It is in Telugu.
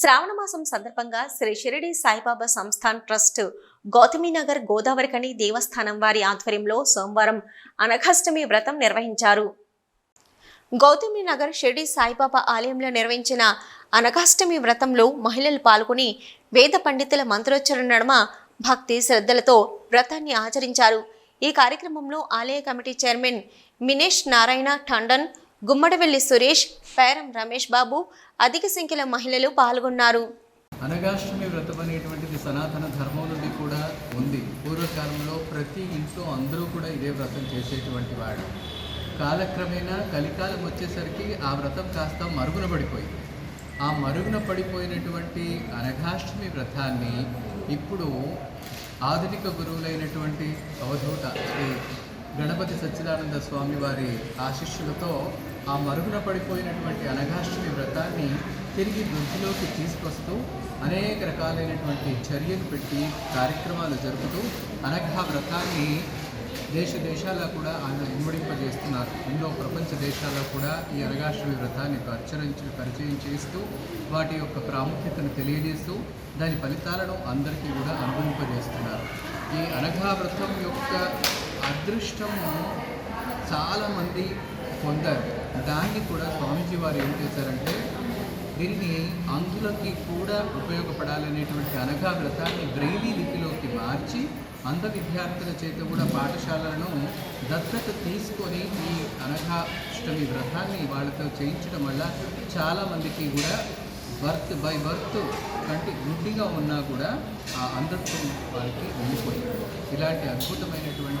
శ్రావణ మాసం సందర్భంగా శ్రీ షిరిడి సాయిబాబా సంస్థాన్ ట్రస్ట్ గౌతమినగర్ గోదావరికని దేవస్థానం వారి ఆధ్వర్యంలో సోమవారం అనఘాష్టమి వ్రతం నిర్వహించారు. గౌతమినగర్ షిరిడి సాయిబాబా ఆలయంలో నిర్వహించిన అనఘాష్టమి వ్రతంలో మహిళలు పాల్గొని వేద పండితుల మంత్రోచ్చరణ నడుమ భక్తి శ్రద్ధలతో వ్రతాన్ని ఆచరించారు. ఈ కార్యక్రమంలో ఆలయ కమిటీ చైర్మన్ మినేష్ నారాయణ టండన్ గుమ్మడవెల్లి సురేష్ పేరం రమేష్ బాబు అధిక సంఖ్యలో మహిళలు పాల్గొన్నారు. అనగాష్టమి వ్రతం అనేటువంటిది సనాతన ధర్మం నుండి కూడా ఉంది. పూర్వకాలంలో ప్రతి ఇంట్లో అందరూ కూడా ఇదే వ్రతం చేసేటువంటి వాడు కాలక్రమేణా కలికాలం వచ్చేసరికి ఆ వ్రతం కాస్త మరుగున పడిపోయింది. ఆ మరుగున పడిపోయినటువంటి అనఘాష్టమి వ్రతాన్ని ఇప్పుడు ఆధునిక గురువులైనటువంటి అవధూత శ్రీ సచ్చిదానంద స్వామి వారి ఆశిష్యులతో ఆ మరుగున పడిపోయినటువంటి అనఘాష్టమి వ్రతాన్ని తిరిగి వృద్ధిలోకి తీసుకొస్తూ అనేక రకాలైనటువంటి చర్యలు పెట్టి కార్యక్రమాలు జరుపుతూ అనఘా వ్రతాన్ని దేశ దేశాల్లో కూడా ఆయన ఇమ్మడింపజేస్తున్నారు ఎన్నో ప్రపంచ దేశాల్లో కూడా ఈ అనగాష్టమి వ్రతాన్ని పరిచరించి పరిచయం చేస్తూ వాటి యొక్క ప్రాముఖ్యతను తెలియజేస్తూ దాని ఫలితాలను అందరికీ కూడా అనుభవింపజేస్తున్నారు. ఈ అనఘా వ్రతం యొక్క అదృష్టము చాలామంది పొందారు. దాన్ని కూడా స్వామీజీ వారు ఏం చేశారంటే దీన్ని అంధులకి కూడా ఉపయోగపడాలనేటువంటి అనఘా వ్రతాన్ని బ్రెయిలీ లిపిలోకి మార్చి అంధ విద్యార్థుల చేత కూడా పాఠశాలలను దత్తత తీసుకొని ఈ అనఘాష్టమి వ్రతాన్ని వాళ్ళతో చేయించడం వల్ల చాలామందికి కూడా బర్త్ బై బర్త్ కంటే గుడ్డిగా ఉన్నా కూడా ఆ అంధత్వం వారికి ఉండిపోయింది. ఇలాంటి అద్భుతమైనటువంటి